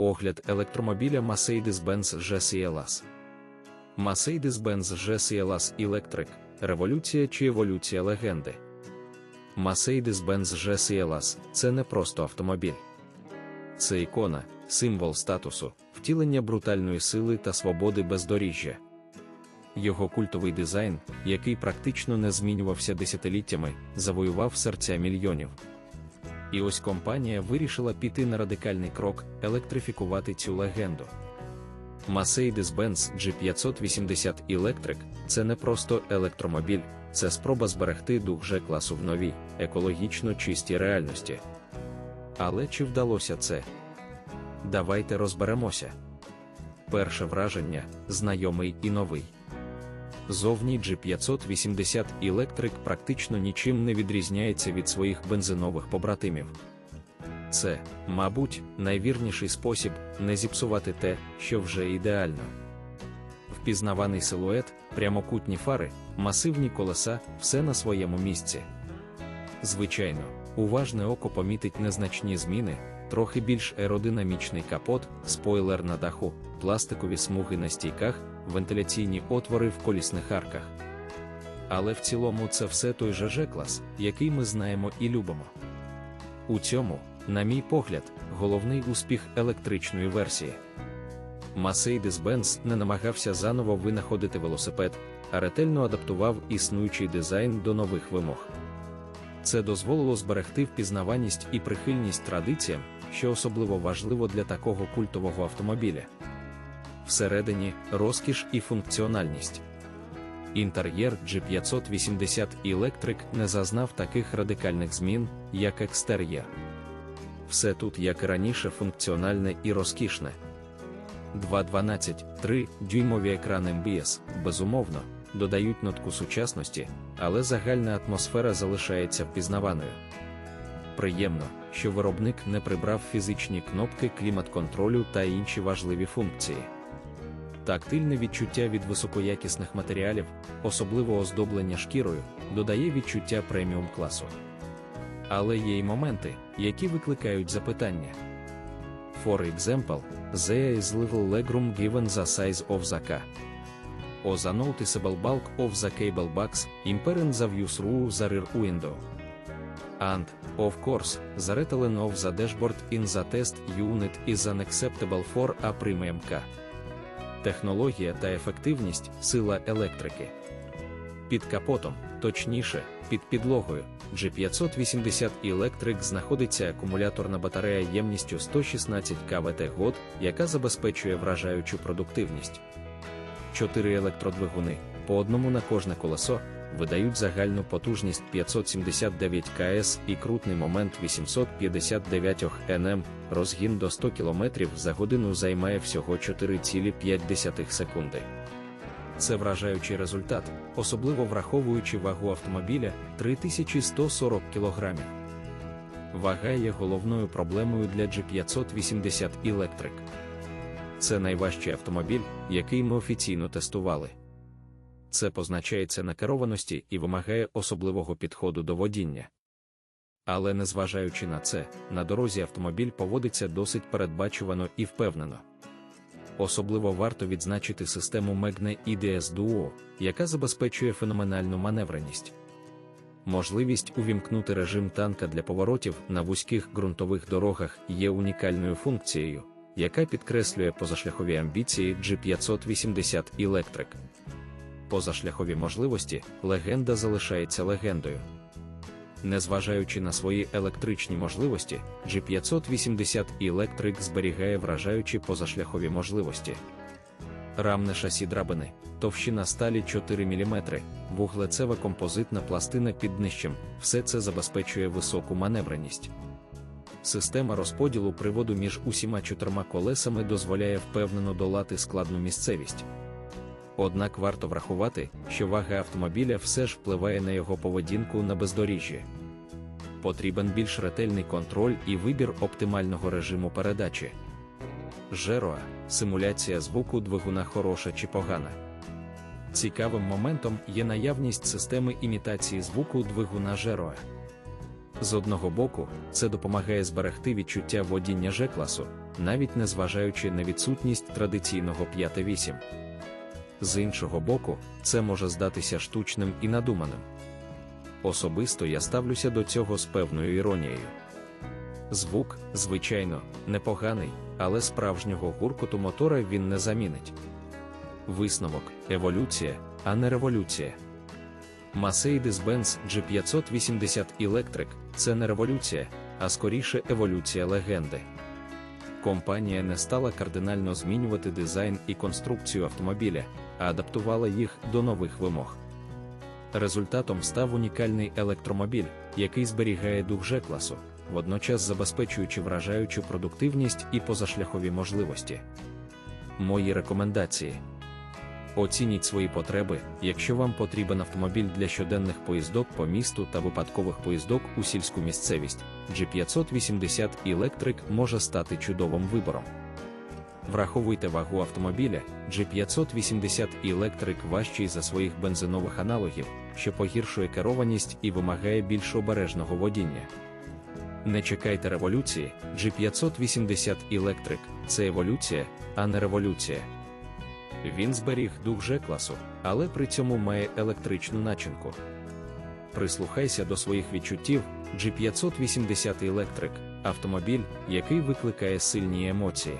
Огляд електромобіля Mercedes-Benz GS-CLS. Mercedes-Benz GS-CLS Electric – революція чи еволюція легенди. Mercedes-Benz GS-CLS – це не просто автомобіль. Це ікона, символ статусу, втілення брутальної сили та свободи бездоріжжя. Його культовий дизайн, який практично не змінювався десятиліттями, завоював серця мільйонів. І ось компанія вирішила піти на радикальний крок електрифікувати цю легенду. Mercedes-Benz G580 Electric – це не просто електромобіль, це спроба зберегти дух же класу в новій, екологічно чистій реальності. Але чи вдалося це? Давайте розберемося. Перше враження знайомий і новий. Зовні G580 Electric практично нічим не відрізняється від своїх бензинових побратимів. Це, мабуть, найвірніший спосіб не зіпсувати те, що вже ідеально. Впізнаваний силует, прямокутні фари, масивні колеса все на своєму місці. Звичайно, уважне око помітить незначні зміни, трохи більш аеродинамічний капот, спойлер на даху, пластикові смуги на стійках, вентиляційні отвори в колісних арках. Але в цілому це все той же Ж-клас, який ми знаємо і любимо. У цьому, на мій погляд, головний успіх електричної версії. Mercedes-Benz не намагався заново винаходити велосипед, а ретельно адаптував існуючий дизайн до нових вимог. Це дозволило зберегти впізнаваність і прихильність традиціям, що особливо важливо для такого культового автомобіля. Всередині розкіш і функціональність. Інтер'єр G580 Electric не зазнав таких радикальних змін, як екстер'єр. Все тут, як і раніше, функціональне і розкішне. 2.12-3 дюймові екрани MBS, безумовно, додають нотку сучасності, але загальна атмосфера залишається впізнаваною. Приємно, що виробник не прибрав фізичні кнопки клімат-контролю та інші важливі функції. Тактильне відчуття від високоякісних матеріалів, особливо оздоблення шкірою, додає відчуття преміум класу. Але є й моменти, які викликають запитання. For example, there is little legroom given the size of the car. Or the noticeable bulk of the cable box impairing the view through the rear window. Course, the rattling of the dashboard in the test unit is unacceptable for a premium car. Технологія та ефективність сила електрики. Під капотом, точніше, під підлогою, G580 Electric знаходиться акумуляторна батарея ємністю 116 кВт год, яка забезпечує вражаючу продуктивність. Чотири електродвигуни, по одному на кожне колесо, видають загальну потужність 579 КС і крутний момент 859 НМ, розгін до 100 км за годину займає всього 4,5 секунди. Це вражаючий результат, особливо враховуючи вагу автомобіля 3140 кг. Вага є головною проблемою для G580 Electric. Це найважчий автомобіль, який ми офіційно тестували. Це позначається на керованості і вимагає особливого підходу до водіння. Але незважаючи на це, на дорозі автомобіль поводиться досить передбачувано і впевнено. Особливо варто відзначити систему Megne IDS Duo, яка забезпечує феноменальну маневреність. Можливість увімкнути режим танка для поворотів на вузьких ґрунтових дорогах є унікальною функцією, яка підкреслює позашляхові амбіції G580 Electric. Позашляхові можливості, легенда залишається легендою. Незважаючи на свої електричні можливості, G580 Electric зберігає вражаючі позашляхові можливості. Рамне шасі драбини, товщина сталі 4 мм, вуглецева композитна пластина під днищем – все це забезпечує високу маневреність. Система розподілу приводу між усіма чотирма колесами дозволяє впевнено долати складну місцевість. Однак варто врахувати, що вага автомобіля все ж впливає на його поведінку на бездоріжжі. Потрібен більш ретельний контроль і вибір оптимального режиму передачі. Жероа симуляція звуку двигуна хороша чи погана. Цікавим моментом є наявність системи імітації звуку двигуна Жероа. З одного боку, це допомагає зберегти відчуття водіння G-класу, навіть незважаючи на відсутність традиційного 5-8. З іншого боку, це може здатися штучним і надуманим. Особисто я ставлюся до цього з певною іронією. Звук, звичайно, непоганий, але справжнього гуркоту мотора він не замінить. Висновок еволюція, а не революція. Mercedes-Benz G580 Electric це не революція, а скоріше еволюція легенди. Компанія не стала кардинально змінювати дизайн і конструкцію автомобіля, а адаптувала їх до нових вимог. Результатом став унікальний електромобіль, який зберігає дух G-класу, водночас забезпечуючи вражаючу продуктивність і позашляхові можливості. Мої рекомендації. Оцініть свої потреби, якщо вам потрібен автомобіль для щоденних поїздок по місту та випадкових поїздок у сільську місцевість, G580 Electric може стати чудовим вибором. Враховуйте вагу автомобіля, G580 Electric важчий за своїх бензинових аналогів, що погіршує керованість і вимагає більш обережного водіння. Не чекайте революції, G580 Electric – це еволюція, а не революція. Він зберіг дух G-класу, але при цьому має електричну начинку. Прислухайся до своїх відчуттів, G580 Electric – автомобіль, який викликає сильні емоції.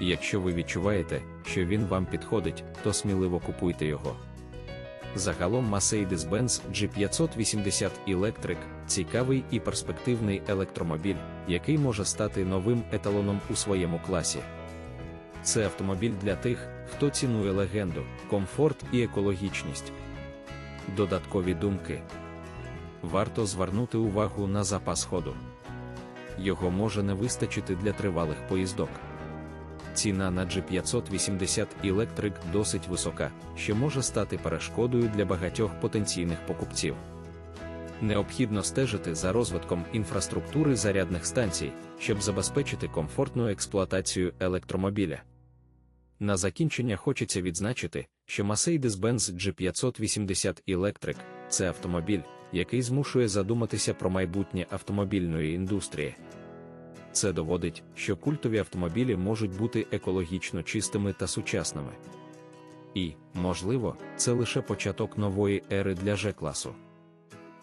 Якщо ви відчуваєте, що він вам підходить, то сміливо купуйте його. Загалом Mercedes-Benz G580 Electric цікавий і перспективний електромобіль, який може стати новим еталоном у своєму класі. Це автомобіль для тих, хто цінує легенду, комфорт і екологічність. Додаткові думки. Варто звернути увагу на запас ходу. Його може не вистачити для тривалих поїздок. Ціна на G580 Electric досить висока, що може стати перешкодою для багатьох потенційних покупців. Необхідно стежити за розвитком інфраструктури зарядних станцій, щоб забезпечити комфортну експлуатацію електромобіля. На закінчення хочеться відзначити, що Mercedes-Benz G580 Electric – це автомобіль, який змушує задуматися про майбутнє автомобільної індустрії. Це доводить, що культові автомобілі можуть бути екологічно чистими та сучасними. І, можливо, це лише початок нової ери для G-класу.